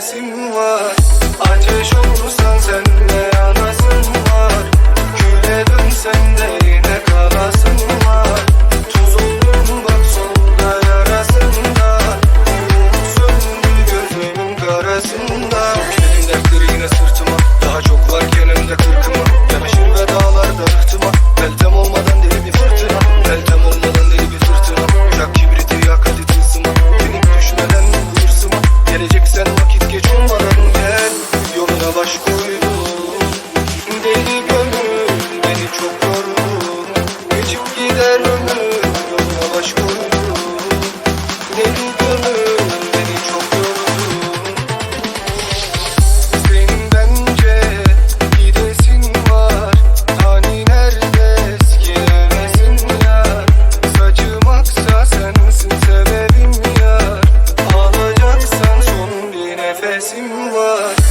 çaresim var. Ateş olursan sen acontece em.